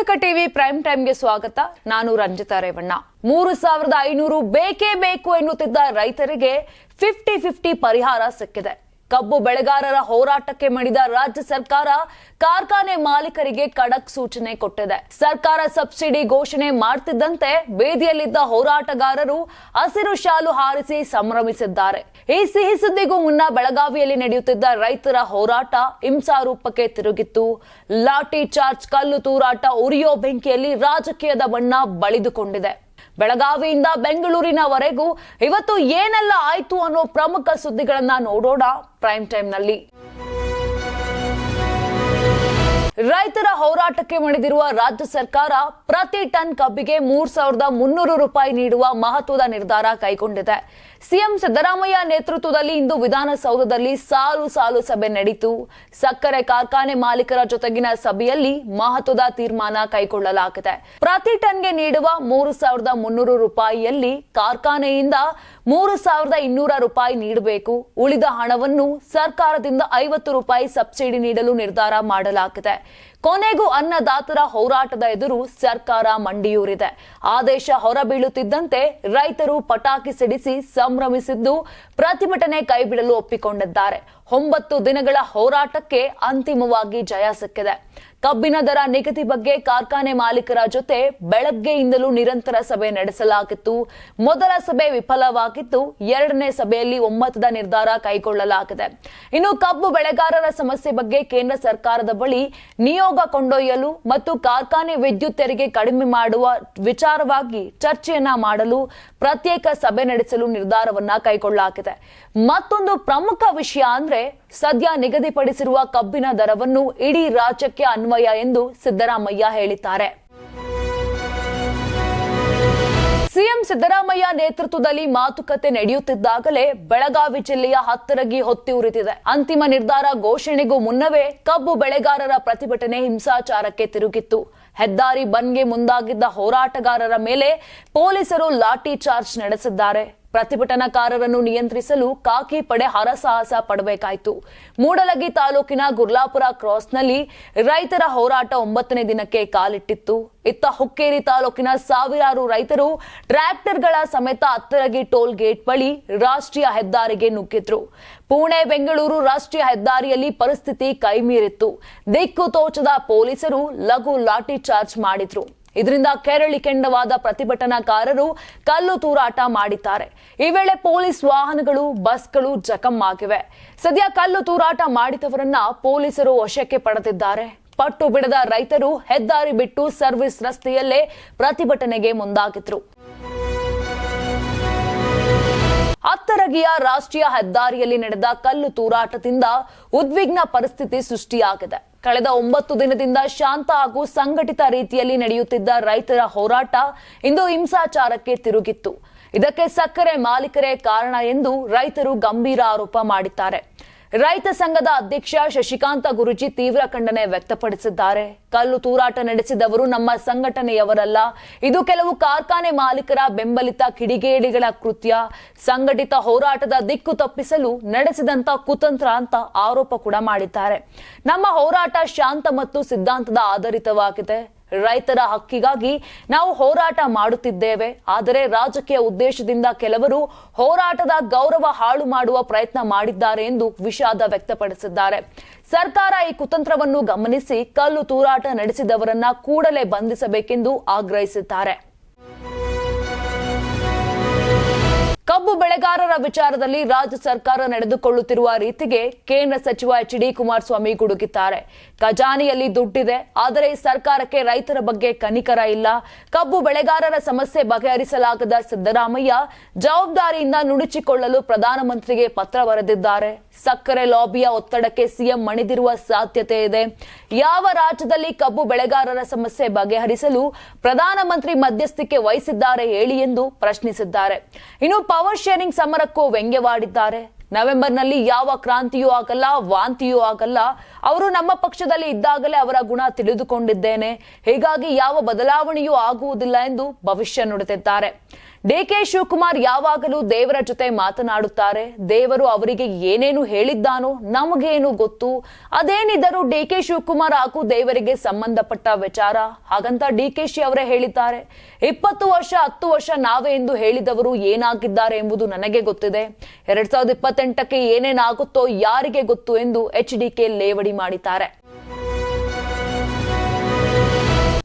Karnataka TV prime ಟೈಮ್ಗೆ ಸ್ವಾಗತ. ನಾನು ರಂಜಿತಾ ರೇವಣ್ಣ. ಮೂರು ಸಾವಿರದ ಐನೂರು ಬೇಕೇ ಬೇಕು ಎನ್ನುತ್ತಿದ್ದ ರೈತರಿಗೆ ಫಿಫ್ಟಿ ಫಿಫ್ಟಿ ಪರಿಹಾರ ಸಿಕ್ಕಿದೆ. ಕಬ್ಬು ಬೆಳೆಗಾರರ ಹೋರಾಟಕ್ಕೆ ಮಣಿದ ರಾಜ್ಯ ಸರ್ಕಾರ ಕಾರ್ಖಾನೆ ಮಾಲೀಕರಿಗೆ ಖಡಕ್ ಸೂಚನೆ ಕೊಟ್ಟಿದೆ. ಸರ್ಕಾರ ಸಬ್ಸಿಡಿ ಘೋಷಣೆ ಮಾಡ್ತಿದ್ದಂತೆ ಬೇದಿಯಲ್ಲಿದ್ದ ಹೋರಾಟಗಾರರು ಹಸಿರು ಶಾಲು ಹಾರಿಸಿ ಸಂಭ್ರಮಿಸಿದ್ದಾರೆ. ಈ ಸಿಹಿ ಸುದ್ದಿಗೂ ಮುನ್ನ ಬೆಳಗಾವಿಯಲ್ಲಿ ನಡೆಯುತ್ತಿದ್ದ ರೈತರ ಹೋರಾಟ ಹಿಂಸಾರೂಪಕ್ಕೆ ತಿರುಗಿತ್ತು. ಲಾಠಿ ಚಾರ್ಜ್ ಕಲ್ಲು ತೂರಾಟ ಉರಿಯೋ ಬೆಂಕಿಯಲ್ಲಿ ರಾಜಕೀಯದ ಬಣ್ಣ ಬಳಿದುಕೊಂಡಿದೆ. ಬೆಳಗಾವಿಯಿಂದ ಬೆಂಗಳೂರಿನವರೆಗೂ ಇವತ್ತು ಏನೆಲ್ಲ ಆಯ್ತು ಅನ್ನೋ ಪ್ರಮುಖ ಸುದ್ದಿಗಳನ್ನ ನೋಡೋಣ. ಪ್ರೈಮ್ ಟೈಮ್ನಲ್ಲಿ. ರೈತರ ಹೋರಾಟಕ್ಕೆ ಮಣಿದಿರುವ ರಾಜ್ಯ ಸರ್ಕಾರ ಪ್ರತಿ ಟನ್ ಕಬ್ಬಿಗೆ ಮೂರ್ ಸಾವಿರದ ಮುನ್ನೂರು ರೂಪಾಯಿ ನೀಡುವ ಮಹತ್ವದ ನಿರ್ಧಾರ ಕೈಗೊಂಡಿದೆ. ಸಿಎಂ ಸಿದ್ದರಾಮಯ್ಯ ನೇತೃತ್ವದಲ್ಲಿ ಇಂದು ವಿಧಾನಸೌಧದಲ್ಲಿ ಸಾಲು ಸಾಲು ಸಭೆ ನಡೆಯಿತು ಸಕ್ಕರೆ ಕಾರ್ಖಾನೆ ಮಾಲೀಕರ ಜೊತೆಗಿನ ಸಭೆಯಲ್ಲಿ ಮಹತ್ವದ ತೀರ್ಮಾನ ಕೈಗೊಳ್ಳಲಾಗಿದೆ. ಪ್ರತಿ ಟನ್ಗೆ ನೀಡುವ ಮೂರು ಸಾವಿರದ ಮುನ್ನೂರು ರೂಪಾಯಿಯಲ್ಲಿ ಕಾರ್ಖಾನೆಯಿಂದ ಮೂರು ಸಾವಿರದ ಇನ್ನೂರ ರೂಪಾಯಿ ನೀಡಬೇಕು. ಉಳಿದ ಹಣವನ್ನು ಸರ್ಕಾರದಿಂದ ಐವತ್ತು ರೂಪಾಯಿ ಸಬ್ಸಿಡಿ ನೀಡಲು ನಿರ್ಧಾರ ಮಾಡಲಾಗಿದೆ. ಕೊನೆಗೂ ಅನ್ನದಾತರ ಹೋರಾಟದ ಎದುರು ಸರ್ಕಾರ ಮಂಡಿಯೂರಿದೆ. ಆದೇಶ ಹೊರಬೀಳುತ್ತಿದ್ದಂತೆ ರೈತರು ಪಟಾಕಿ ಸಿಡಿಸಿ ಸಂಭ್ರಮಿಸಿದ್ದು ಪ್ರತಿಭಟನೆ ಕೈಬಿಡಲು ಒಪ್ಪಿಕೊಂಡಿದ್ದಾರೆ. ಒಂಬತ್ತು ದಿನಗಳ ಹೋರಾಟಕ್ಕೆ ಅಂತಿಮವಾಗಿ ಜಯ ಸಿಕ್ಕಿದೆ. ಕಬ್ಬಿನ ದರ ನಿಗದಿ ಬಗ್ಗೆ ಕಾರ್ಖಾನೆ ಮಾಲೀಕರ ಜೊತೆ ಬೆಳಗ್ಗೆಯಿಂದಲೂ ನಿರಂತರ ಸಭೆ ನಡೆಸಲಾಗಿತ್ತು. ಮೊದಲ ಸಭೆ ವಿಫಲವಾಗಿದ್ದು, ಎರಡನೇ ಸಭೆಯಲ್ಲಿ ಒಮ್ಮತದ ನಿರ್ಧಾರ ಕೈಗೊಳ್ಳಲಾಗಿದೆ. ಇನ್ನು ಕಬ್ಬು ಬೆಳೆಗಾರರ ಸಮಸ್ಯೆ ಬಗ್ಗೆ ಕೇಂದ್ರ ಸರ್ಕಾರದ ಬಳಿ ನಿಯೋಗ ಕೊಂಡೊಯ್ಯಲು ಮತ್ತು ಕಾರ್ಖಾನೆ ವಿದ್ಯುತ್ ತೆರಿಗೆ ಕಡಿಮೆ ಮಾಡುವ ವಿಚಾರವಾಗಿ ಚರ್ಚೆಯನ್ನ ಮಾಡಲು ಪ್ರತ್ಯೇಕ ಸಭೆ ನಡೆಸಲು ನಿರ್ಧಾರವನ್ನ ಕೈಗೊಳ್ಳಲಾಗಿದೆ. ಮತ್ತೊಂದು ಪ್ರಮುಖ ವಿಷಯ ಅಂದ್ರೆ ಸದ್ಯ ನಿಗದಿಪಡಿಸಿರುವ ಕಬ್ಬಿನ ದರವನ್ನು ಇಡೀ ರಾಜ್ಯಕ್ಕೆ ಅನ್ವಯ ಎಂದು ಸಿದ್ದರಾಮಯ್ಯ ಹೇಳಿದ್ದಾರೆ. ಸಿಎಂ ಸಿದ್ದರಾಮಯ್ಯ ನೇತೃತ್ವದಲ್ಲಿ ಮಾತುಕತೆ ನಡೆಯುತ್ತಿದ್ದಾಗಲೇ ಬೆಳಗಾವಿ ಜಿಲ್ಲೆಯ ಹತ್ತರಗಿ ಹೊತ್ತಿ ಉರಿದಿದೆ. ಅಂತಿಮ ನಿರ್ಧಾರ ಘೋಷಣೆಗೂ ಮುನ್ನವೇ ಕಬ್ಬು ಬೆಳೆಗಾರರ ಪ್ರತಿಭಟನೆ ಹಿಂಸಾಚಾರಕ್ಕೆ ತಿರುಗಿತ್ತು. ಹೆದ್ದಾರಿ ಬಂದ್ಗೆ ಮುಂದಾಗಿದ್ದ ಹೋರಾಟಗಾರರ ಮೇಲೆ ಪೊಲೀಸರು ಲಾಠಿ ಚಾರ್ಜ್ ನಡೆಸಿದ್ದಾರೆ. ಪ್ರತಿಭಟನಾಕಾರರನ್ನು ನಿಯಂತ್ರಿಸಲು ಕಾಕಿ ಪಡೆ ಹರಸಾಹಸ ಪಡಬೇಕಾಯಿತು. ಮೂಡಲಗಿ ತಾಲೂಕಿನ ಗುರ್ಲಾಪುರ ಕ್ರಾಸ್ನಲ್ಲಿ ರೈತರ ಹೋರಾಟ ಒಂಬತ್ತನೇ ದಿನಕ್ಕೆ ಕಾಲಿಟ್ಟಿತ್ತು. ಇತ್ತ ಹುಕ್ಕೇರಿ ತಾಲೂಕಿನ ಸಾವಿರಾರು ರೈತರು ಟ್ರ್ಯಾಕ್ಟರ್ಗಳ ಸಮೇತ ಅತ್ತರಗಿ ಟೋಲ್ ಗೇಟ್ ಬಳಿ ರಾಷ್ಟ್ರೀಯ ಹೆದ್ದಾರಿಗೆ ನುಗ್ಗಿದ್ರು. ಪುಣೆ ಬೆಂಗಳೂರು ರಾಷ್ಟ್ರೀಯ ಹೆದ್ದಾರಿಯಲ್ಲಿ ಪರಿಸ್ಥಿತಿ ಕೈಮೀರಿತ್ತು. ದಿಕ್ಕು ತೋಚದ ಪೊಲೀಸರು ಲಘು ಲಾಠಿ ಚಾರ್ಜ್ ಮಾಡಿದ್ರು. ಇದರಿಂದ ಕೆರಳಿ ಕೆಂಡವಾದ ಪ್ರತಿಭಟನಾಕಾರರು ಕಲ್ಲು ತೂರಾಟ ಮಾಡಿದ್ದಾರೆ. ಈ ವೇಳೆ ಪೊಲೀಸ್ ವಾಹನಗಳು, ಬಸ್ಗಳು ಜಖಂ ಆಗಿವೆ. ಸದ್ಯ ಕಲ್ಲು ತೂರಾಟ ಮಾಡಿದವರನ್ನ ಪೊಲೀಸರು ವಶಕ್ಕೆ ಪಡೆದಿದ್ದಾರೆ. ಪಟ್ಟು ಬಿಡದ ರೈತರು ಹೆದ್ದಾರಿ ಬಿಟ್ಟು ಸರ್ವಿಸ್ ರಸ್ತೆಯಲ್ಲೇ ಪ್ರತಿಭಟನೆಗೆ ಮುಂದಾಗಿದ್ರು. ಹತ್ತರಗಿಯ ರಾಷ್ಟ್ರೀಯ ಹೆದ್ದಾರಿಯಲ್ಲಿ ನಡೆದ ಕಲ್ಲು ತೂರಾಟದಿಂದ ಉದ್ವಿಗ್ನ ಪರಿಸ್ಥಿತಿ ಸೃಷ್ಟಿಯಾಗಿದೆ. ಕಳೆದ ಒಂಬತ್ತು ದಿನದಿಂದ ಶಾಂತ ಹಾಗೂ ಸಂಘಟಿತ ರೀತಿಯಲ್ಲಿ ನಡೆಯುತ್ತಿದ್ದ ರೈತರ ಹೋರಾಟ ಇಂದು ಹಿಂಸಾಚಾರಕ್ಕೆ ತಿರುಗಿತ್ತು. ಇದಕ್ಕೆ ಸಕ್ಕರೆ ಮಾಲೀಕರೇ ಕಾರಣ ಎಂದು ರೈತರು ಗಂಭೀರ ಆರೋಪ ಮಾಡಿದ್ದಾರೆ. ರೈತ ಸಂಘದ ಅಧ್ಯಕ್ಷ ಶಶಿಕಾಂತ ಗುರುಜಿ ತೀವ್ರ ಖಂಡನೆ ವ್ಯಕ್ತಪಡಿಸಿದ್ದಾರೆ. ಕಲ್ಲು ತೂರಾಟ ನಡೆಸಿದವರು ನಮ್ಮ ಸಂಘಟನೆಯವರಲ್ಲ. ಇದು ಕೆಲವು ಕಾರ್ಖಾನೆ ಮಾಲೀಕರ ಬೆಂಬಲಿತ ಕಿಡಿಗೇಡಿಗಳ ಕೃತ್ಯ. ಸಂಘಟಿತ ಹೋರಾಟದ ದಿಕ್ಕು ತಪ್ಪಿಸಲು ನಡೆಸಿದಂತ ಕುತಂತ್ರ ಅಂತ ಆರೋಪ ಕೂಡ ಮಾಡಿದ್ದಾರೆ. ನಮ್ಮ ಹೋರಾಟ ಶಾಂತ ಮತ್ತು ಸಿದ್ಧಾಂತದ ಆಧಾರಿತವಾಗಿದೆ. ರೈತರ ಹಕ್ಕಿಗಾಗಿ ನಾವು ಹೋರಾಟ ಮಾಡುತ್ತಿದ್ದೇವೆ. ಆದರೆ ರಾಜಕೀಯ ಉದ್ದೇಶದಿಂದ ಕೆಲವರು ಹೋರಾಟದ ಗೌರವ ಹಾಳು ಮಾಡುವ ಪ್ರಯತ್ನ ಮಾಡಿದ್ದಾರೆ ಎಂದು ವಿಷಾದ ವ್ಯಕ್ತಪಡಿಸಿದ್ದಾರೆ. ಸರ್ಕಾರ ಈ ಕುತಂತ್ರವನ್ನು ಗಮನಿಸಿ ಕಲ್ಲು ತೂರಾಟ ನಡೆಸಿದವರನ್ನ ಕೂಡಲೇ ಬಂಧಿಸಬೇಕೆಂದು ಆಗ್ರಹಿಸಿದ್ದಾರೆ. ಕಬ್ಬು ಬೆಳೆಗಾರರ ವಿಚಾರದಲ್ಲಿ ರಾಜ್ಯ ಸರ್ಕಾರ ನಡೆದುಕೊಳ್ಳುತ್ತಿರುವ ರೀತಿಗೆ ಕೇಂದ್ರ ಸಚಿವ ಎಚ್ ಡಿ ಕುಮಾರಸ್ವಾಮಿ ಗುಡುಗಿದ್ದಾರೆ. ಖಜಾನೆಯಲ್ಲಿ ದುಡ್ಡಿದೆ, ಆದರೆ ಸರ್ಕಾರಕ್ಕೆ ರೈತರ ಬಗ್ಗೆ ಕನಿಕರ ಇಲ್ಲ. ಕಬ್ಬು ಬೆಳೆಗಾರರ ಸಮಸ್ಯೆ ಬಗೆಹರಿಸಲಾಗದ ಸಿದ್ದರಾಮಯ್ಯ ಜವಾಬ್ದಾರಿಯಿಂದ ನುಣುಚಿಕೊಳ್ಳಲು ಪ್ರಧಾನಮಂತ್ರಿಗೆ ಪತ್ರ ಬರೆದಿದ್ದಾರೆ. ಸಕ್ಕರೆ ಲಾಬಿಯ ಒತ್ತಡಕ್ಕೆ ಸಿಎಂ ಮಣಿದಿರುವ ಸಾಧ್ಯತೆ ಇದೆ. ಯಾವ ರಾಜ್ಯದಲ್ಲಿ ಕಬ್ಬು ಬೆಳೆಗಾರರ ಸಮಸ್ಯೆ ಬಗೆಹರಿಸಲು ಪ್ರಧಾನಮಂತ್ರಿ ಮಧ್ಯಸ್ಥಿಕೆ ವಹಿಸಿದ್ದಾರೆ ಹೇಳಿ ಎಂದು ಪ್ರಶ್ನಿಸಿದ್ದಾರೆ. ಇನ್ನು ಪವರ್ ಶೇರಿಂಗ್ ಸಮರಕ್ಕೂ ವ್ಯಂಗ್ಯವಾಡಿದ್ದಾರೆ ನವೆಂಬರ್ನಲ್ಲಿ ಯಾವ ಕ್ರಾಂತಿಯೂ ಆಗಲ್ಲ, ವಾಂತಿಯೂ ಆಗಲ್ಲ. ಅವರು ನಮ್ಮ ಪಕ್ಷದಲ್ಲಿ ಇದ್ದಾಗಲೇ ಅವರ ಗುಣ ತಿಳಿದುಕೊಂಡಿದ್ದೇನೆ. ಹೀಗಾಗಿ ಯಾವ ಬದಲಾವಣೆಯೂ ಆಗುವುದಿಲ್ಲ ಎಂದು ಭವಿಷ್ಯ ನುಡಿದಿದ್ದಾರೆ. ಡಿಕೆ ಶಿವಕುಮಾರ್ ಯಾವಾಗಲೂ ದೇವರ ಜೊತೆ ಮಾತನಾಡುತ್ತಾರೆ. ದೇವರು ಅವರಿಗೆ ಏನೇನು ಹೇಳಿದ್ದಾನೋ ನಮಗೇನು ಗೊತ್ತು? ಅದೇನಿದ್ದರೂ ಡಿಕೆ ಶಿವಕುಮಾರ್ ಹಾಗೂ ದೇವರಿಗೆ ಸಂಬಂಧಪಟ್ಟ ವಿಚಾರ. ಹಾಗಂತ ಡಿ ಕೆ ಶಿ ಅವರೇ ಹೇಳಿದ್ದಾರೆ. ಇಪ್ಪತ್ತು ವರ್ಷ, ಹತ್ತು ವರ್ಷ ನಾವೇ ಎಂದು ಹೇಳಿದವರು ಏನಾಗಿದ್ದಾರೆ ಎಂಬುದು ನನಗೆ ಗೊತ್ತಿದೆ. ಎರಡ್ ಸಾವಿರದ ಇಪ್ಪತ್ತೆಂಟಕ್ಕೆ ಏನೇನಾಗುತ್ತೋ ಯಾರಿಗೆ ಗೊತ್ತು ಎಂದು ಎಚ್ ಡಿ ಕೆ ಲೇವಡಿ ಮಾಡಿದ್ದಾರೆ.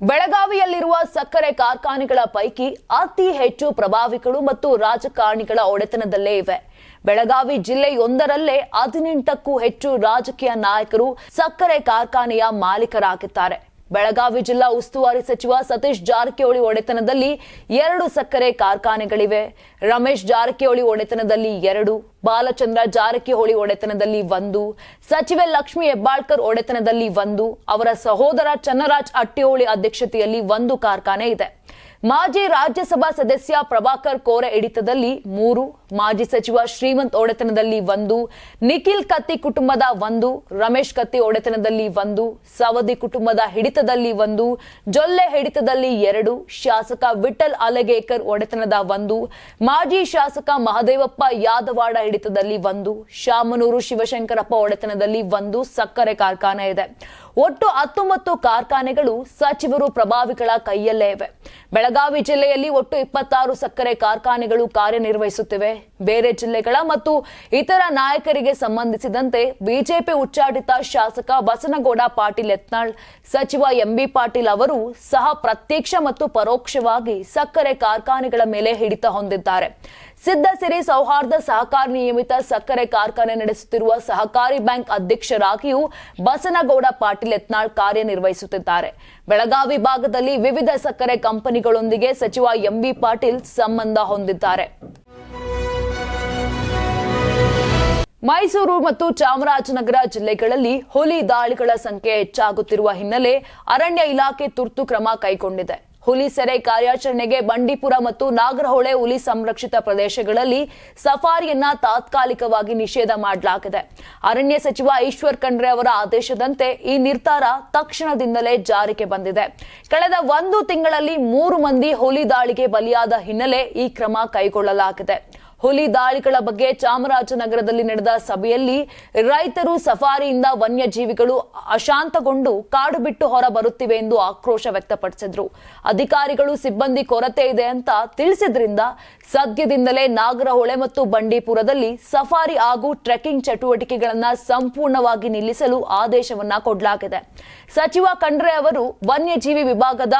ಬೆಳಗಾವಿಯಲ್ಲಿರುವ ಸಕ್ಕರೆ ಕಾರ್ಖಾನೆಗಳ ಪೈಕಿ ಅತಿ ಹೆಚ್ಚು ಪ್ರಭಾವಿಗಳು ಮತ್ತು ರಾಜಕಾರಣಿಗಳ ಒಡೆತನದಲ್ಲೇ ಇವೆ. ಬೆಳಗಾವಿ ಜಿಲ್ಲೆಯೊಂದರಲ್ಲೇ ಹದಿನೆಂಟಕ್ಕೂ ಹೆಚ್ಚು ರಾಜಕೀಯ ನಾಯಕರು ಸಕ್ಕರೆ ಕಾರ್ಖಾನೆಯ ಮಾಲೀಕರಾಗಿದ್ದಾರೆ. ಬೆಳಗಾವಿ ಜಿಲ್ಲಾ ಉಸ್ತುವಾರಿ ಸಚಿವ ಸತೀಶ್ ಜಾರಕಿಹೊಳಿ ಒಡೆತನದಲ್ಲಿ ಎರಡು ಸಕ್ಕರೆ ಕಾರ್ಖಾನೆಗಳಿವೆ. ರಮೇಶ್ ಜಾರಕಿಹೊಳಿ ಒಡೆತನದಲ್ಲಿ ಎರಡು, ಬಾಲಚಂದ್ರ ಜಾರಕಿಹೊಳಿ ಒಡೆತನದಲ್ಲಿ ಒಂದು, ಸಚಿವೆ ಲಕ್ಷ್ಮಿ ಹೆಬ್ಬಾಳ್ಕರ್ ಒಡೆತನದಲ್ಲಿ ಒಂದು, ಅವರ ಸಹೋದರ ಚನ್ನರಾಜ್ ಅಟ್ಟಿಹೊಳಿ ಅಧ್ಯಕ್ಷತೆಯಲ್ಲಿ ಒಂದು ಕಾರ್ಖಾನೆ ಇದೆ. ಮಾಜಿ ರಾಜ್ಯಸಭಾ ಸದಸ್ಯ ಪ್ರಭಾಕರ್ ಕೋರೆ ಹಿಡಿತದಲ್ಲಿ ಮೂರು, ಮಾಜಿ ಸಚಿವ ಶ್ರೀಮಂತ್ ಒಡೆತನದಲ್ಲಿ ಒಂದು, ನಿಖಿಲ್ ಕತ್ತಿ ಕುಟುಂಬದ ಒಂದು, ರಮೇಶ್ ಕತ್ತಿ ಒಡೆತನದಲ್ಲಿ ಒಂದು, ಸವದಿ ಕುಟುಂಬದ ಹಿಡಿತದಲ್ಲಿ ಒಂದು, ಜೊಲ್ಲೆ ಹಿಡಿತದಲ್ಲಿ ಎರಡು, ಶಾಸಕ ವಿಠಲ್ ಅಲಗೇಕರ್ ಒಡೆತನದ ಒಂದು, ಮಾಜಿ ಶಾಸಕ ಮಹದೇವಪ್ಪ ಯಾದವಾಡ ಹಿಡಿತದಲ್ಲಿ ಒಂದು, ಶಾಮನೂರು ಶಿವಶಂಕರಪ್ಪ ಒಡೆತನದಲ್ಲಿ ಒಂದು ಸಕ್ಕರೆ ಕಾರ್ಖಾನೆ ಇದೆ. ಒಟ್ಟು ಹತ್ತೊಂಬತ್ತು ಕಾರ್ಖಾನೆಗಳು ಸಚಿವರು ಪ್ರಭಾವಿಗಳ ಕೈಯಲ್ಲೇ ಇವೆ. ಬೆಳಗಾವಿ ಜಿಲ್ಲೆಯಲ್ಲಿ ಒಟ್ಟು ಇಪ್ಪತ್ತಾರು ಸಕ್ಕರೆ ಕಾರ್ಖಾನೆಗಳು ಕಾರ್ಯನಿರ್ವಹಿಸುತ್ತಿವೆ. ಬೇರೆ ಜಿಲ್ಲೆಗಳ ಮತ್ತು ಇತರ ನಾಯಕರಿಗೆ ಸಂಬಂಧಿಸಿದಂತೆ ಬಿಜೆಪಿ ಉಚ್ಚಾಟಿತ ಶಾಸಕ ಬಸನಗೌಡ ಪಾಟೀಲ್ ಯತ್ನಾಳ್, ಸಚಿವ ಎಂಬಿ ಪಾಟೀಲ್ ಅವರು ಸಹ ಪ್ರತ್ಯಕ್ಷ ಮತ್ತು ಪರೋಕ್ಷವಾಗಿ ಸಕ್ಕರೆ ಕಾರ್ಖಾನೆಗಳ ಮೇಲೆ ಹಿಡಿತ ಹೊಂದಿದ್ದಾರೆ. ಸಿದ್ಧಸಿರಿ ಸೌಹಾರ್ದ ಸಹಕಾರ ನಿಯಮಿತ ಸಕ್ಕರೆ ಕಾರ್ಖಾನೆ ನಡೆಸುತ್ತಿರುವ ಸಹಕಾರಿ ಬ್ಯಾಂಕ್ ಅಧ್ಯಕ್ಷರಾಗಿಯೂ ಬಸನಗೌಡ ಪಾಟೀಲ್ ಯತ್ನಾಳ್ ಕಾರ್ಯನಿರ್ವಹಿಸುತ್ತಿದ್ದಾರೆ. ಬೆಳಗಾವಿ ಭಾಗದಲ್ಲಿ ವಿವಿಧ ಸಕ್ಕರೆ ಕಂಪನಿಗಳೊಂದಿಗೆ ಸಚಿವ ಎಂಬಿ ಪಾಟೀಲ್ ಸಂಬಂಧ ಹೊಂದಿದ್ದಾರೆ. ಮೈಸೂರು ಮತ್ತು ಚಾಮರಾಜನಗರ ಜಿಲ್ಲೆಗಳಲ್ಲಿ ಹುಲಿ ದಾಳಿಗಳ ಸಂಖ್ಯೆ ಹೆಚ್ಚಾಗುತ್ತಿರುವ ಹಿನ್ನೆಲೆ ಅರಣ್ಯ ಇಲಾಖೆ ತುರ್ತು ಕ್ರಮ ಕೈಗೊಂಡಿದೆ. ಹುಲಿ ಸೆರೆ ಕಾರ್ಯಾಚರಣೆಗೆ ಬಂಡೀಪುರ ಮತ್ತು ನಾಗರಹೊಳೆ ಹುಲಿ ಸಂರಕ್ಷಿತ ಪ್ರದೇಶಗಳಲ್ಲಿ ಸಫಾರಿಯನ್ನ ತಾತ್ಕಾಲಿಕವಾಗಿ ನಿಷೇಧ ಮಾಡಲಾಗಿದೆ. ಅರಣ್ಯ ಸಚಿವ ಈಶ್ವರ್ ಖಂಡ್ರೆ ಅವರ ಆದೇಶದಂತೆ ಈ ನಿರ್ಧಾರ ತಕ್ಷಣದಿಂದಲೇ ಜಾರಿಗೆ ಬಂದಿದೆ. ಕಳೆದ ಒಂದು ತಿಂಗಳಲ್ಲಿ ಮೂರು ಮಂದಿ ಹುಲಿ ದಾಳಿಗೆ ಬಲಿಯಾದ ಹಿನ್ನೆಲೆ ಈ ಕ್ರಮ ಕೈಗೊಳ್ಳಲಾಗಿದೆ. ಹುಲಿ ದಾಳಿಗಳ ಬಗ್ಗೆ ಚಾಮರಾಜನಗರದಲ್ಲಿ ನಡೆದ ಸಭೆಯಲ್ಲಿ ರೈತರು ಸಫಾರಿಯಿಂದ ವನ್ಯಜೀವಿಗಳು ಅಶಾಂತಗೊಂಡು ಕಾಡು ಬಿಟ್ಟು ಹೊರ ಬರುತ್ತಿವೆ ಎಂದು ಆಕ್ರೋಶ ವ್ಯಕ್ತಪಡಿಸಿದ್ರು. ಅಧಿಕಾರಿಗಳು ಸಿಬ್ಬಂದಿ ಕೊರತೆ ಇದೆ ಅಂತ ತಿಳಿಸಿದ್ರಿಂದ ಸದ್ಯದಿಂದಲೇ ನಾಗರಹೊಳೆ ಮತ್ತು ಬಂಡೀಪುರದಲ್ಲಿ ಸಫಾರಿ ಹಾಗೂ ಟ್ರೆಕ್ಕಿಂಗ್ ಚಟುವಟಿಕೆಗಳನ್ನ ಸಂಪೂರ್ಣವಾಗಿ ನಿಲ್ಲಿಸಲು ಆದೇಶವನ್ನ ಕೊಡಲಾಗಿದೆ. ಸಚಿವ ಖಂಡ್ರೆ ಅವರು ವನ್ಯಜೀವಿ ವಿಭಾಗದ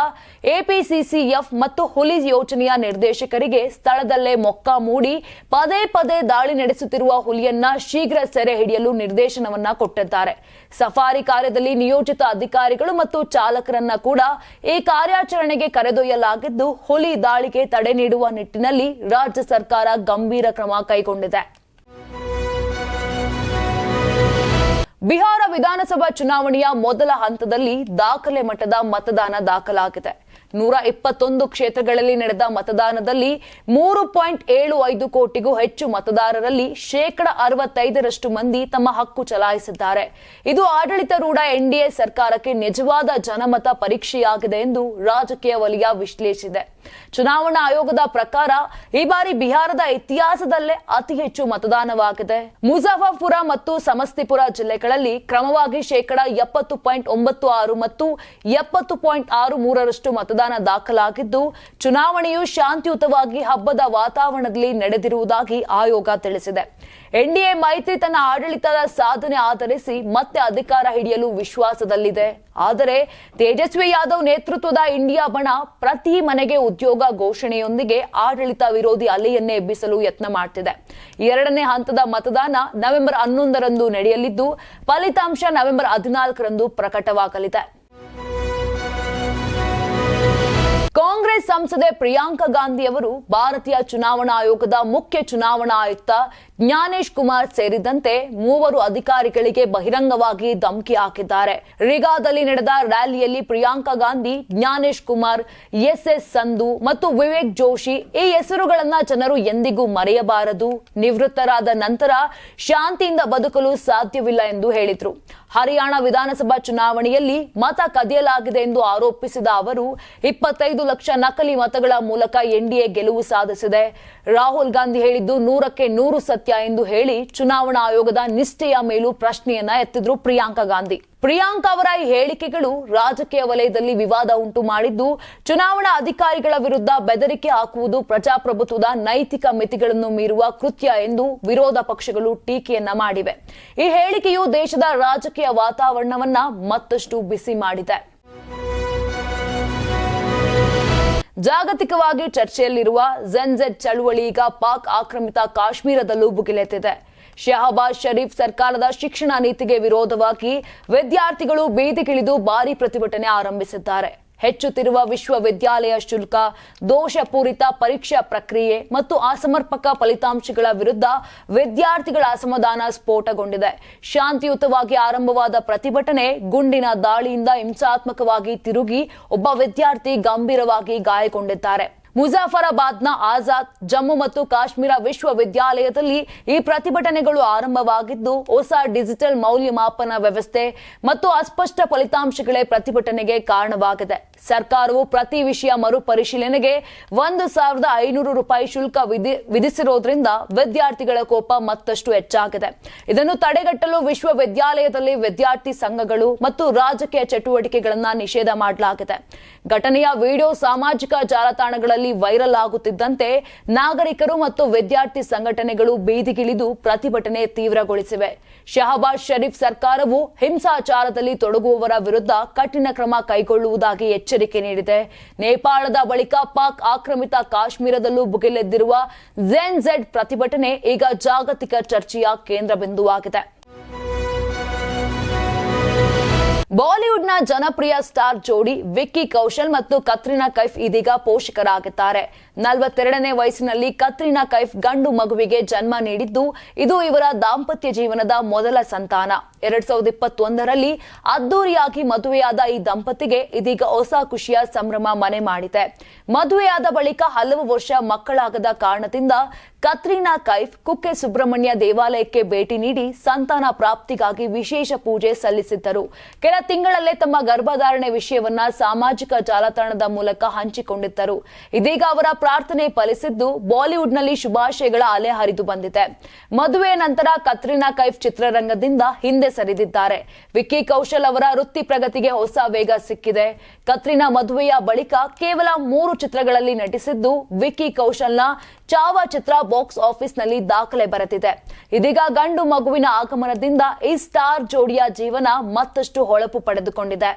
ಎಪಿಸಿಸಿಎಫ್ ಮತ್ತು ಹುಲಿ ಯೋಜನೆಯ ನಿರ್ದೇಶಕರಿಗೆ ಸ್ಥಳದಲ್ಲೇ ಮೊಕ್ಕ ಮೂಡಿ ಪದೇ ಪದೇ ದಾಳಿ ನಡೆಸುತ್ತಿರುವ ಹುಲಿಯನ್ನ ಶೀಘ್ರ ಸೆರೆ ಹಿಡಿಯಲು ನಿರ್ದೇಶನವನ್ನ ಕೊಟ್ಟಿದ್ದಾರೆ. ಸಫಾರಿ ಕಾರ್ಯದಲ್ಲಿ ನಿಯೋಜಿತ ಅಧಿಕಾರಿಗಳು ಮತ್ತು ಚಾಲಕರನ್ನ ಕೂಡ ಈ ಕಾರ್ಯಾಚರಣೆಗೆ ಕರೆದೊಯ್ಯಲಾಗಿದ್ದು, ಹುಲಿ ದಾಳಿಗೆ ತಡೆ ನೀಡುವ ನಿಟ್ಟಿನಲ್ಲಿ ರಾಜ್ಯ ಸರ್ಕಾರ ಗಂಭೀರ ಕ್ರಮ ಕೈಗೊಂಡಿದೆ. ಬಿಹಾರ ವಿಧಾನಸಭಾ ಚುನಾವಣೆಯ ಮೊದಲ ಹಂತದಲ್ಲಿ ದಾಖಲೆ ಮಟ್ಟದ ಮತದಾನ ದಾಖಲಾಗಿದೆ. ನೂರ ಇಪ್ಪತ್ತೊಂದು ಕ್ಷೇತ್ರಗಳಲ್ಲಿ ನಡೆದ ಮತದಾನದಲ್ಲಿ ಮೂರು ಪಾಯಿಂಟ್ ಏಳು ಐದು ಕೋಟಿಗೂ ಹೆಚ್ಚು ಮತದಾರರಲ್ಲಿ ಶೇಕಡ ಅರವತ್ತೈದರಷ್ಟು ಮಂದಿ ತಮ್ಮ ಹಕ್ಕು ಚಲಾಯಿಸಿದ್ದಾರೆ. ಇದು ಆಡಳಿತಾರೂಢ ಎನ್ಡಿಎ ಸರ್ಕಾರಕ್ಕೆ ನಿಜವಾದ ಜನಮತ ಪರೀಕ್ಷೆಯಾಗಿದೆ ಎಂದು ರಾಜಕೀಯ ವಲಯ ವಿಶ್ಲೇಷಿಸಿದೆ. ಚುನಾವಣಾ ಆಯೋಗದ ಪ್ರಕಾರ ಈ ಬಾರಿ ಬಿಹಾರದ ಇತಿಹಾಸದಲ್ಲೇ ಅತಿ ಹೆಚ್ಚು ಮತದಾನವಾಗಿದೆ. ಮುಜಾಫರ್ಪುರ ಮತ್ತು ಸಮಸ್ತಿಪುರ ಜಿಲ್ಲೆಗಳಲ್ಲಿ ಕ್ರಮವಾಗಿ ಶೇಕಡ ಎಪ್ಪತ್ತು ಪಾಯಿಂಟ್ ಒಂಬತ್ತು ಆರು ಮತ್ತು ಎಪ್ಪತ್ತು ಪಾಯಿಂಟ್ ಆರು ಮೂರರಷ್ಟು ಮತದಾನ ದಾಖಲಾಗಿದ್ದು, ಚುನಾವಣೆಯು ಶಾಂತಿಯುತವಾಗಿ ಹಬ್ಬದ ವಾತಾವರಣದಲ್ಲಿ ನಡೆದಿರುವುದಾಗಿ ಆಯೋಗ ತಿಳಿಸಿದೆ. ಎನ್ಡಿಎ ಮೈತ್ರಿ ತನ್ನ ಆಡಳಿತದ ಸಾಧನೆ ಆಧರಿಸಿ ಮತ್ತೆ ಅಧಿಕಾರ ಹಿಡಿಯಲು ವಿಶ್ವಾಸದಲ್ಲಿದೆ. ಆದರೆ, ತೇಜಸ್ವಿ ಯಾದವ್ ನೇತೃತ್ವದ ಇಂಡಿಯಾ ಬಣ ಪ್ರತಿ ಮನೆಗೆ ಉದ್ಯೋಗ ಘೋಷಣೆಯೊಂದಿಗೆ ಆಡಳಿತ ವಿರೋಧಿ ಅಲೆಯನ್ನೇ ಎಬ್ಬಿಸಲು ಯತ್ನ ಮಾಡ್ತಿದೆ. ಎರಡನೇ ಹಂತದ ಮತದಾನ ನವೆಂಬರ್ ಹನ್ನೊಂದರಂದು ನಡೆಯಲಿದ್ದು, ಫಲಿತಾಂಶ ನವೆಂಬರ್ ಹದಿನಾಲ್ಕರಂದು ಪ್ರಕಟವಾಗಲಿದೆ. ಸಂಸದೆ ಪ್ರಿಯಾಂಕಾ ಗಾಂಧಿ ಅವರು ಭಾರತೀಯ ಚುನಾವಣಾ ಆಯೋಗದ ಮುಖ್ಯ ಚುನಾವಣಾ ಆಯುಕ್ತ ಜ್ಞಾನೇಶ್ ಕುಮಾರ್ ಸೇರಿದಂತೆ ಮೂವರು ಅಧಿಕಾರಿಗಳಿಗೆ ಬಹಿರಂಗವಾಗಿ ಧಮಕಿ ಹಾಕಿದ್ದಾರೆ. ರಿಗಾದಲ್ಲಿ ನಡೆದ ರ್ಯಾಲಿಯಲ್ಲಿ ಪ್ರಿಯಾಂಕಾ ಗಾಂಧಿ, ಜ್ಞಾನೇಶ್ ಕುಮಾರ್ ಎಸ್ ಎಸ್ ಸಂಧು ಮತ್ತು ವಿವೇಕ್ ಜೋಶಿ ಈ ಹೆಸರುಗಳನ್ನ ಜನರು ಎಂದಿಗೂ ಮರೆಯಬಾರದು. ನಿವೃತ್ತರಾದ ನಂತರ ಶಾಂತಿಯಿಂದ ಬದುಕಲು ಸಾಧ್ಯವಿಲ್ಲ ಎಂದು ಹೇಳಿದ್ರು. ಹರಿಯಾಣ ವಿಧಾನಸಭಾ ಚುನಾವಣೆಯಲ್ಲಿ ಮತ ಕದಿಯಲಾಗಿದೆ ಎಂದು ಆರೋಪಿಸಿದ ಅವರು, ಇಪ್ಪತ್ತೈದು ಲಕ್ಷ ನಕಲಿ ಮತಗಳ ಮೂಲಕ ಎನ್ಡಿಎ ಗೆಲುವು ಸಾಧಿಸಿದೆ. ರಾಹುಲ್ ಗಾಂಧಿ ಹೇಳಿದ್ದು ನೂರಕ್ಕೆ ನೂರು ಸತ್ಯ ಎಂದು ಹೇಳಿ ಚುನಾವಣಾ ಆಯೋಗದ ನಿಷ್ಠೆಯ ಮೇಲೂ ಪ್ರಶ್ನೆಯನ್ನ ಎತ್ತಿದ್ರು ಪ್ರಿಯಾಂಕಾ ಗಾಂಧಿ. ಪ್ರಿಯಾಂಕಾ ಅವರ ಈ ಹೇಳಿಕೆಗಳು ರಾಜಕೀಯ ವಲಯದಲ್ಲಿ ವಿವಾದ ಉಂಟು ಮಾಡಿದ್ದು, ಚುನಾವಣಾ ಅಧಿಕಾರಿಗಳ ವಿರುದ್ಧ ಬೆದರಿಕೆ ಹಾಕುವುದು ಪ್ರಜಾಪ್ರಭುತ್ವದ ನೈತಿಕ ಮಿತಿಗಳನ್ನು ಮೀರುವ ಕೃತ್ಯ ಎಂದು ವಿರೋಧ ಪಕ್ಷಗಳು ಟೀಕೆಯನ್ನ ಮಾಡಿವೆ. ಈ ಹೇಳಿಕೆಯು ದೇಶದ ರಾಜಕೀಯ ವಾತಾವರಣವನ್ನ ಮತ್ತಷ್ಟು ಬಿಸಿ ಮಾಡಿದೆ. ಜಾಗತಿಕವಾಗಿ ಚರ್ಚೆಯಲ್ಲಿರುವ ಜೆನ್ಜೆಡ್ ಚಳುವಳಿ ಈಗ ಪಾಕ್ ಆಕ್ರಮಿತ ಕಾಶ್ಮೀರದಲ್ಲೂ ಭುಗಿಲೆತ್ತಿದೆ ಶಹಬಾಜ್ ಷರೀಫ್ ಸರ್ಕಾರದ ಶಿಕ್ಷಣ ನೀತಿಗೆ ವಿರೋಧವಾಗಿ ವಿದ್ಯಾರ್ಥಿಗಳು ಬೀದಿಗಿಳಿದು ಭಾರಿ ಪ್ರತಿಭಟನೆ ಆರಂಭಿಸಿದ್ದಾರೆ. ಹೆಚ್ಚುತ್ತಿರುವ ವಿಶ್ವವಿದ್ಯಾಲಯ ಶುಲ್ಕ, ದೋಷಪೂರಿತ ಪರೀಕ್ಷಾ ಪ್ರಕ್ರಿಯೆ ಮತ್ತು ಅಸಮರ್ಪಕ ಫಲಿತಾಂಶಗಳ ವಿರುದ್ಧ ವಿದ್ಯಾರ್ಥಿಗಳ ಅಸಮಾಧಾನ ಸ್ಫೋಟಗೊಂಡಿದೆ. ಶಾಂತಿಯುತವಾಗಿ ಆರಂಭವಾದ ಪ್ರತಿಭಟನೆ ಗುಂಡಿನ ದಾಳಿಯಿಂದ ಹಿಂಸಾತ್ಮಕವಾಗಿ ತಿರುಗಿ ಒಬ್ಬ ವಿದ್ಯಾರ್ಥಿ ಗಂಭೀರವಾಗಿ ಗಾಯಗೊಂಡಿದ್ದಾರೆ. ಮುಜಾಫರಾಬಾದ್ನ ಆಜಾದ್, ಜಮ್ಮು ಮತ್ತು ಕಾಶ್ಮೀರ ವಿಶ್ವವಿದ್ಯಾಲಯದಲ್ಲಿ ಈ ಪ್ರತಿಭಟನೆಗಳು ಆರಂಭವಾಗಿದ್ದು, ಹೊಸ ಡಿಜಿಟಲ್ ಮೌಲ್ಯಮಾಪನ ವ್ಯವಸ್ಥೆ ಮತ್ತು ಅಸ್ಪಷ್ಟ ಫಲಿತಾಂಶಗಳೇ ಪ್ರತಿಭಟನೆಗೆ ಕಾರಣವಾಗಿದೆ. ಸರ್ಕಾರವು ಪ್ರತಿ ವಿಷಯ ಮರುಪರಿಶೀಲನೆಗೆ ಒಂದು ಸಾವಿರದ ಐನೂರು ರೂಪಾಯಿ ಶುಲ್ಕ ವಿಧಿ, ವಿಧಿಸಿರೋದ್ರಿಂದ ವಿದ್ಯಾರ್ಥಿಗಳ ಕೋಪ ಮತ್ತಷ್ಟು ಹೆಚ್ಚಾಗಿದೆ. ಇದನ್ನು ತಡೆಗಟ್ಟಲು ವಿಶ್ವವಿದ್ಯಾಲಯದಲ್ಲಿ ವಿದ್ಯಾರ್ಥಿ ಸಂಘಗಳು ಮತ್ತು ರಾಜಕೀಯ ಚಟುವಟಿಕೆಗಳನ್ನ ನಿಷೇಧ ಮಾಡಲಾಗಿದೆ. ಘಟನೆಯ ವಿಡಿಯೋ ಸಾಮಾಜಿಕ ಜಾಲತಾಣಗಳಲ್ಲಿ ವೈರಲ್ ಆಗುತ್ತಿದ್ದಂತೆ ನಾಗರಿಕರು ಮತ್ತು ವಿದ್ಯಾರ್ಥಿ ಸಂಘಟನೆಗಳು ಬೀದಿಗಿಳಿದು ಪ್ರತಿಭಟನೆ ತೀವ್ರಗೊಳಿಸಿವೆ. ಶಹಬಾಜ್ ಷರೀಫ್ ಸರ್ಕಾರವು ಹಿಂಸಾಚಾರದಲ್ಲಿ ತೊಡಗುವವರ ವಿರುದ್ಧ ಕಠಿಣ ಕ್ರಮ ಕೈಗೊಳ್ಳುವುದಾಗಿ ಎಚ್ಚರಿಕೆ ನೀಡಿದೆ. ನೇಪಾಳದ ಬಳಿಕ ಪಾಕ್ ಆಕ್ರಮಿತ ಕಾಶ್ಮೀರದಲ್ಲೂ ಭುಗಿಲೆದ್ದಿರುವ ಝೆನ್ ಝೆಡ್ ಪ್ರತಿಭಟನೆ ಈಗ ಜಾಗತಿಕ ಚರ್ಚೆಯ ಕೇಂದ್ರ ಬಿಂದುವಾಗಿದೆ ಬಾಲಿವುಡ್ನ ಜನಪ್ರಿಯ ಸ್ಟಾರ್ ಜೋಡಿ ವಿಕ್ಕಿ ಕೌಶಲ್ ಮತ್ತು ಕತ್ರಿನಾ ಕೈಫ್ ಇದೀಗ ಪೋಷಕರಾಗಿದ್ದಾರೆ ನಲವತ್ತೆರಡನೇ ವಯಸ್ಸಿನಲ್ಲಿ ಕತ್ರಿನಾ ಕೈಫ್ ಗಂಡು ಮಗುವಿಗೆ ಜನ್ಮ ನೀಡಿದ್ದು, ಇದು ಇವರ ದಾಂಪತ್ಯ ಜೀವನದ ಮೊದಲ ಸಂತಾನ. ಎರಡ್ ಸಾವಿರದ ಇಪ್ಪತ್ತೊಂದರಲ್ಲಿ ಅದ್ದೂರಿಯಾಗಿ ಮದುವೆಯಾದ ಈ ದಂಪತಿಗೆ ಇದೀಗ ಹೊಸ ಖುಷಿಯ ಸಂಭ್ರಮ ಮನೆ ಮಾಡಿದೆ. ಮದುವೆಯಾದ ಬಳಿಕ ಹಲವು ವರ್ಷ ಮಕ್ಕಳಾಗದ ಕಾರಣದಿಂದ ಕತ್ರಿನಾ ಕೈಫ್ ಕುಕ್ಕೆ ಸುಬ್ರಹ್ಮಣ್ಯ ದೇವಾಲಯಕ್ಕೆ ಭೇಟಿ ನೀಡಿ ಸಂತಾನ ಪ್ರಾಪ್ತಿಗಾಗಿ ವಿಶೇಷ ಪೂಜೆ ಸಲ್ಲಿಸಿದ್ದರು. ಕೆಲ ತಿಂಗಳಲ್ಲೇ ತಮ್ಮ ಗರ್ಭಧಾರಣೆ ವಿಷಯವನ್ನ ಸಾಮಾಜಿಕ ಜಾಲತಾಣದ ಮೂಲಕ ಹಂಚಿಕೊಂಡಿದ್ದರು. ಇದೀಗ ಅವರ ಪ್ರಾರ್ಥನೆ ಫಲಿಸಿದ್ದು ಬಾಲಿವುಡ್ನಲ್ಲಿ ಶುಭಾಶಯಗಳ ಅಲೆ ಹರಿದು ಬಂದಿದೆ. ಮದುವೆಯ ನಂತರ ಕತ್ರಿನಾ ಕೈಫ್ ಚಿತ್ರರಂಗದಿಂದ ಹಿಂದೆ ಸರಿದಿದ್ದಾರೆ. ವಿಕ್ಕಿ ಕೌಶಲ್ ಅವರ ವೃತ್ತಿ ಪ್ರಗತಿಗೆ ಹೊಸ ವೇಗ ಸಿಕ್ಕಿದೆ. ಕತ್ರಿನಾ ಮದುವೆಯ ಬಳಿಕ ಕೇವಲ ಮೂರು ಚಿತ್ರಗಳಲ್ಲಿ ನಟಿಸಿದ್ದು ವಿಕ್ಕಿ ಕೌಶಲ್ನ ಚಾವಾ ಚಿತ್ರ ಬಾಕ್ಸ್ ಆಫೀಸ್ನಲ್ಲಿ ದಾಖಲೆ ಬರೆದಿದೆ. ಇದೀಗ ಗಂಡು ಮಗುವಿನ ಆಗಮನದಿಂದ ಈ ಸ್ಟಾರ್ ಜೋಡಿಯ ಜೀವನ ಮತ್ತಷ್ಟು ಹೊಳಪು ಪಡೆದುಕೊಂಡಿದೆ.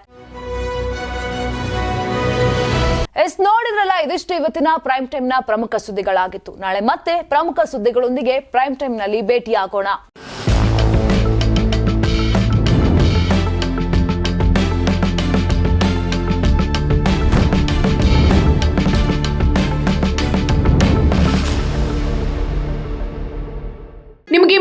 ಎಸ್ ನೋಡಿದ್ರಲ್ಲ, ಇದಿಷ್ಟು ಇವತ್ತಿನ ಪ್ರೈಮ್ ಟೈಮ್ನ ಪ್ರಮುಖ ಸುದ್ದಿಗಳಾಗಿತ್ತು. ನಾಳೆ ಮತ್ತೆ ಪ್ರಮುಖ ಸುದ್ದಿಗಳೊಂದಿಗೆ ಪ್ರೈಮ್ ಟೈಮ್ನಲ್ಲಿ ಭೇಟಿಯಾಗೋಣ.